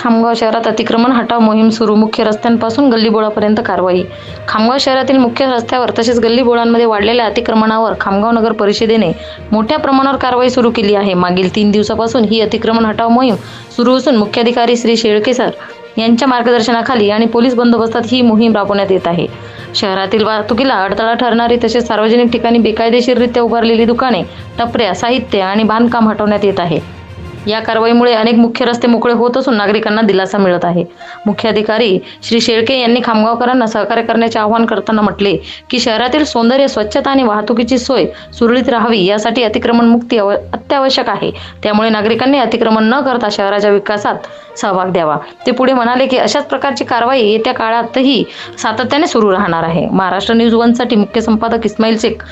खामगाव शहरात अतिक्रमण हटाव मोहीम सुरू. मुख्य रस्त्यांपासून गल्लीबोळापर्यंत कारवाई. खामगाव शहरातील मुख्य रस्त्यावर तसेच गल्लीबोळांमध्ये वाढलेल्या अतिक्रमणावर खामगाव नगर परिषदेने मोठ्या प्रमाणावर कारवाई सुरू केली आहे. मागील तीन दिवसापासून ही अतिक्रमण हटाव मोहीम सुरू असून मुख्याधिकारी श्री शेळके सर यांच्या मार्गदर्शनाखाली आणि पोलीस बंदोबस्तात ही मोहीम राबवण्यात येत आहे. शहरातील वाहतुकीला अडथळा ठरणारी तसेच सार्वजनिक ठिकाणी बेकायदेशीररित्या उभारलेली दुकाने टपऱ्या साहित्य आणि बांधकाम हटवण्यात येत आहे. या कारवाईमुळे अनेक मुख्य रस्ते मोकळे होत असून नागरिकांना दिलासा मिळत आहे. मुख्याधिकारी श्री शेळके यांनी खामगावकरांना सहकार्य करण्याचे आवाहन करताना म्हटले की शहरातील सौंदर्य स्वच्छता आणि वाहतुकीची सोय सुरळीत राहावी यासाठी अतिक्रमण मुक्ती अत्यावश्यक आहे. त्यामुळे नागरिकांनी अतिक्रमण न करता शहराच्या विकासात सहभाग द्यावा. ते पुढे म्हणाले की अशाच प्रकारची कारवाई येत्या काळातही सातत्याने सुरू राहणार आहे. महाराष्ट्र न्यूज वनसाठी मुख्य संपादक इस्माईल शेख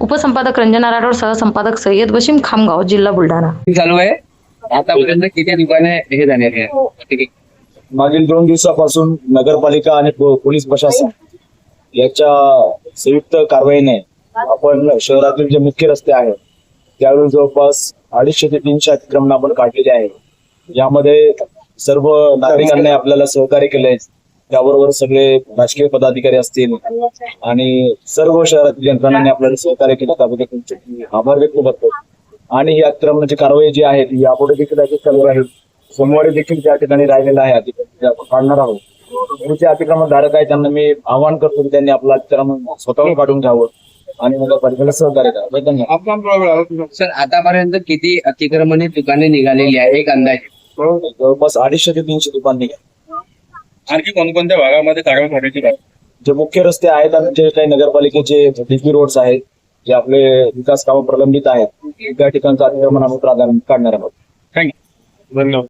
उपसंपादक रंजना राठोड सहसंपादक सय्यद बशीम खामगाव जिल्हा बुलढाणा. चालू आहे? आतापर्यंत किती दुकाने हे झाले आहे ठीक आहे. मागील दोन दिवसापासून नगरपालिका आणि पोलीस प्रशासन याच्या संयुक्त कारवाईने आपण शहरातील जे मुख्य रस्ते आहेत त्यावेळी जवळपास अडीचशे ते तीनशे अतिक्रमण आपण काढलेले आहे यामध्ये सर्व नागरिकांनी आपल्याला सहकार्य केले त्याबरोबर सगळे राजकीय पदाधिकारी असतील आणि सर्व शहरातील यंत्रणांनी आपल्याला सहकार्य केलं. त्याबद्दल आभार व्यक्त करतो. आणि ही अतिक्रमणाची कारवाई जी आहे ती यापुढे देखील अशीच चालू राहील. सोमवारी देखील त्या ठिकाणी राहिलेलं आहे अतिक्रमण. आपण काढणार आहोत. जे अतिक्रमण धारक आहे त्यांना मी आवाहन करतो की त्यांनी आपलं अतिक्रमण स्वतःहून काढून घ्यावं आणि नगरपालिकेला सहकार्य सर आतापर्यंत किती अतिक्रमणी दुकाने निघालेली आहे? एक अंदाजे. जवळपास अडीचशे ते तीनशे दुकान निघाले. आणखी कोणकोणत्या भागामध्ये कारवाई करायची काय जे मुख्य रस्ते आहेत आणि जे काही नगरपालिकेचे डीपी रोड्स आहेत जे आपले विकास कामं प्रलंबित आहेत त्या ठिकाणचं अतिक्रमण आम्ही प्राधान्य काढणार आहोत. थँक्यू. धन्यवाद.